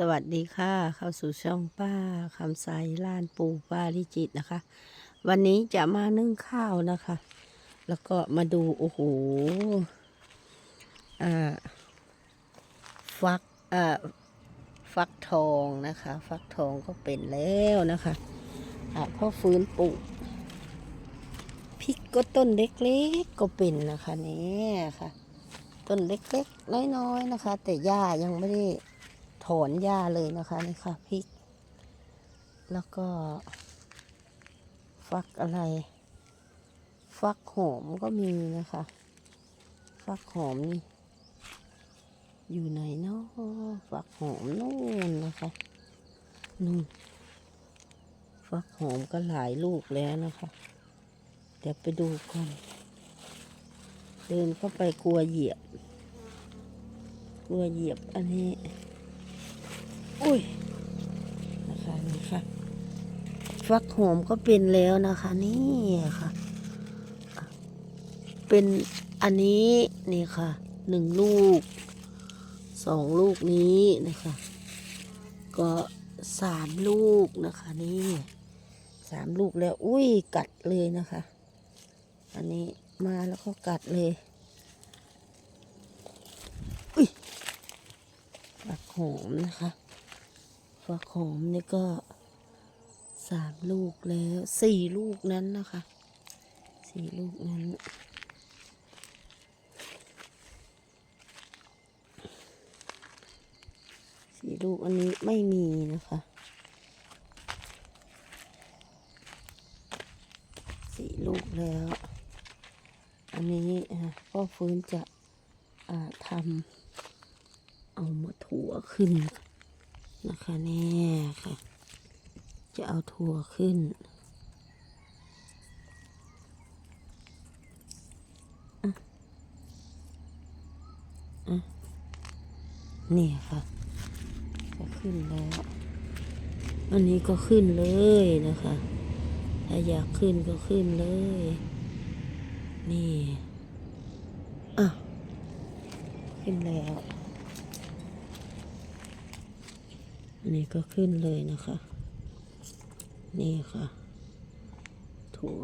สวัสดีค่ะ เข้าสู่ช่องป้าคำใสล้านปูป้าลิจิตนะคะ วันนี้จะมานึ่งข้าวนะคะ แล้วก็มาดู โอ้โหอ่าฟักอ่าฟักทองนะคะ ฟักทองก็เป็นแล้วนะคะอ่าพ่อฟื้นปลูกพริกก็ต้นเล็กๆก็เป็นนะคะนี่ค่ะ ต้นเล็กๆน้อยๆนะคะ แต่หญ้ายังไม่ได้ ถอนหญ้าเลยนะคะนี่ค่ะพริก แล้วก็ ฟักอะไร ฟักหอมก็มีนะคะ ฟักหอมนี่อยู่ไหนเนาะฟักหอมนู่นนะคะนู่นฟักหอมก็หลายลูกแล้วนะคะ เดี๋ยวไปดูก่อนเดินเข้าไปกลัวเหยียบ กลัวเหยียบอันนี้ อุ้ยนะคะนี่ค่ะ ฟักหอมก็เป็นแล้วนะคะ นี่ค่ะ เป็นอันนี้นี่ค่ะหนึ่งลูกสองลูกนี้นะคะ ก็สามลูกนะคะนี่สามลูกแล้ว อุ้ยกัดเลยนะคะ อันนี้มาแล้วก็กัดเลยอุ้ยฟักหอมนะคะ ฟักหอมนี่ก็สามลูกแล้วสี่ลูกนั้นนะคะสี่ลูกนั้น สี่ลูกอันนี้ไม่มีนะคะสี่ลูกแล้ว อันนี้พ่อฟื้นจะทำเอามาถั่วขึ้น นะคะเนี่ค่ะ จะเอาถั่วขึ้นอะอะนี่ค่ะ ก็ขึ้นแล้ว อันนี้ก็ขึ้นเลยนะคะ ถ้าอยากขึ้นก็ขึ้นเลย นี่ อะ ขึ้นแล้ว อันนี้ก็ขึ้นเลยนะคะ นี่ค่ะ ถั่ว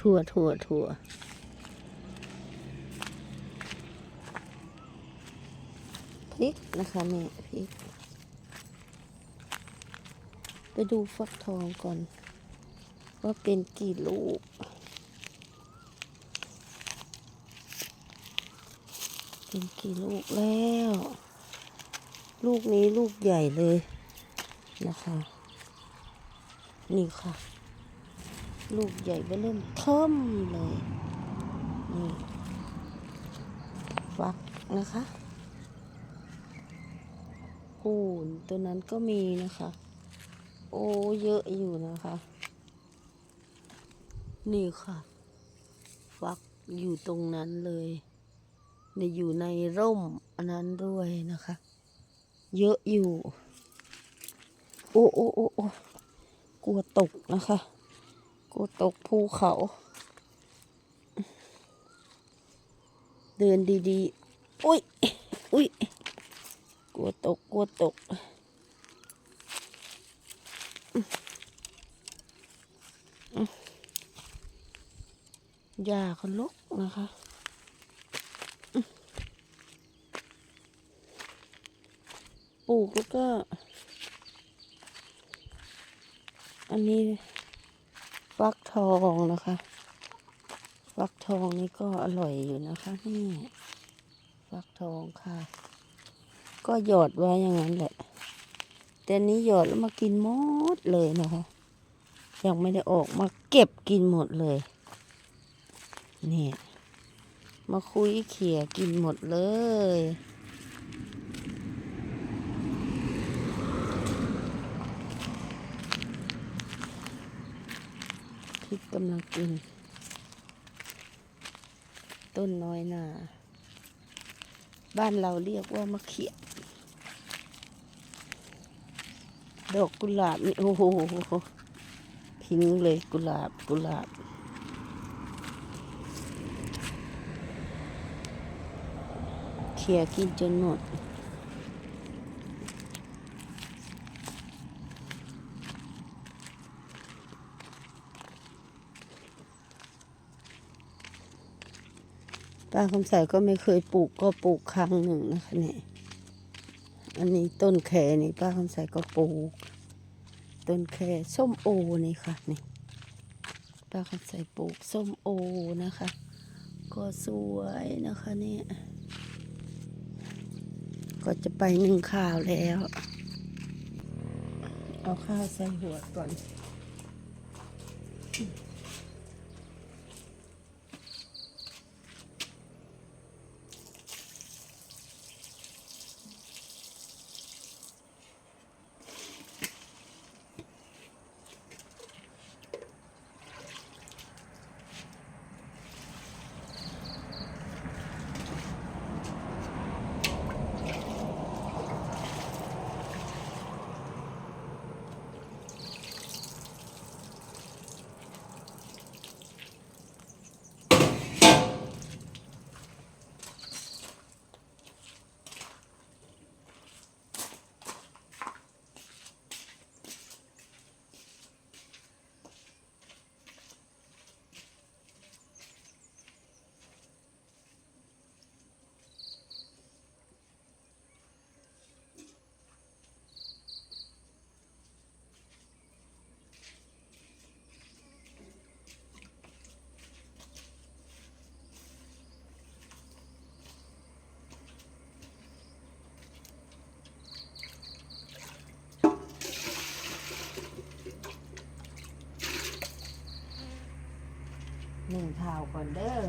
ถั่วถั่วถั่วพริกนะคะนี่พริก ไปดูฟักทองก่อน ว่าเป็นกี่ลูกเป็นกี่ลูกแล้ว ลูกนี้ลูกใหญ่เลยนะคะ นี่ค่ะ ลูกใหญ่ไปเริ่มเทิมเลย นี่ฟักนะคะปูนตัวนั้นก็มีนะคะ โอ้เยอะอยู่นะคะ นี่ค่ะ ฟักอยู่ตรงนั้นเลย ในอยู่ในร่มอันนั้นด้วยนะคะ เยอะอยู่ โอ้โอ้โอ้โอ้กลัวตกนะคะ กลัวตกภูเขา เดินดีๆ อุ้ย อุ้ย กลัวตก กลัวตกหญ้าเขาลกนะคะ ลูกแล้วก็ อันนี้ฟักทองนะคะฟักทองนี่ก็อร่อยอยู่นะคะนี่ฟักทองค่ะ ก็หยอดไว้อย่างนั้นแหละ แต่นนี้หยอดแล้วมากินหมดเลยนะคะ ยังไม่ได้ออกมาเก็บกินหมดเลย เนี่ย มาคุยเขี่ยกินหมดเลย พริกกำลังกิน ต้นน้อยนา บ้านเราเรียกว่ามะเขียดอกกุหลาบนี่โอ้โหพิงเลยกุหลาบกุหลาบเขี่ยกินจนหมด ป้าคำใส่ก็ไม่เคยปลูกก็ปลูกครั้งหนึ่งนะคะเนี่ย อันนี้ต้นแคนี่ป้าคำใส่ก็ปลูก ต้นแคส้มโอนี่ค่ะนี่ป้าคำใส่ปลูกส้มโอนะคะ ก็สวยนะคะเนี่ยก็จะไปนึ่งข้าวแล้ว เอาข้าวใส่หัวก่อน นึ่งข้าวก่อนเด้อ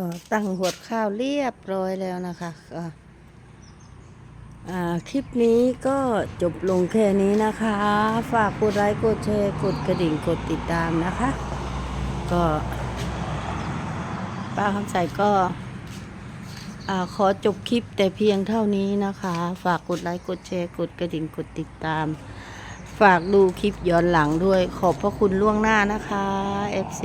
ก็ตั้งหวดข้าวเรียบร้อยแล้วนะคะก็อ่าคลิปนี้ก็จบลงแค่นี้นะคะ ฝากกดไลค์กดแชร์กดกระดิ่งกดติดตามนะคะ ก็ป้าคำใสก็อ่าขอจบคลิปแต่เพียงเท่านี้นะคะ ฝากกดไลค์กดแชร์กดกระดิ่งกดติดตาม ฝากดูคลิปย้อนหลังด้วย ขอบพระคุณล่วงหน้านะคะ FC